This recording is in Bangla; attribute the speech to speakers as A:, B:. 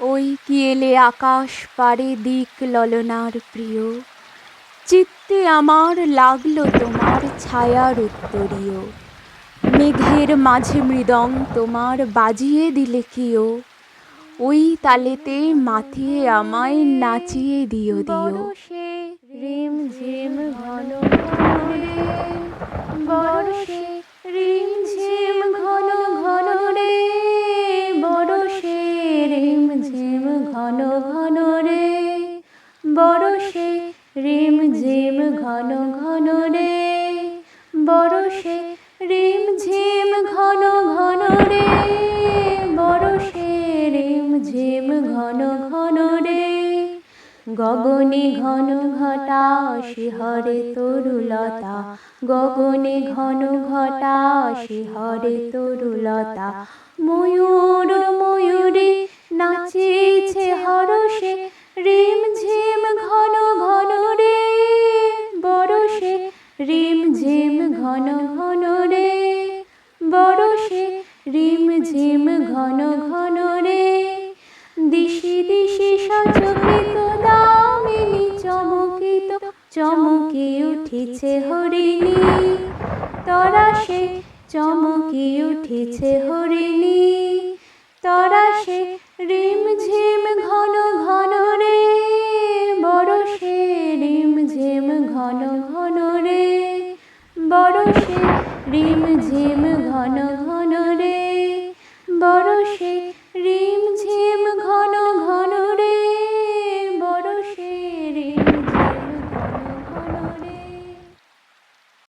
A: ওই কি এলে আকাশ পারে দিক ললনার প্রিয়? চিত্তে আমার লাগল তোমার ছায়ার উত্তরীয়। মেঘের মাঝে মৃদং তোমার বাজিয়ে দিলে কিও ওই তালেতে মাথিয়ে আমায় নাচিয়ে দিও দিও। সে রিম ঝিম ঘন ঘন রে ঝিম ঘন ঘন রে বরষে রিম ঝিম ঘন ঘন রে বরষে রিম ঝিম ঘন ঘন রে বরষে রিম ঝিম ঘন ঘন রে। গগনে ঘন ঘটা শিহরে তরুলতা, গগনে ঘন ঘটা শিহরে তরুলতা, ময়ূর ময়ূরে রিম ঝিম ঘন ঘন রে। বরষে রিম ঝিম ঘন ঘন রে। দিশি দিশি সচকিত দামিনী চমকিত, চমকি উঠিছে হরিণী। তরাসে চমকি উঠিছে হরিণী। তরাসে রিম ঝিম ঘন ঘন রে। বরষে রিম ঝিম ঘন ঘন रिम झिम घन घ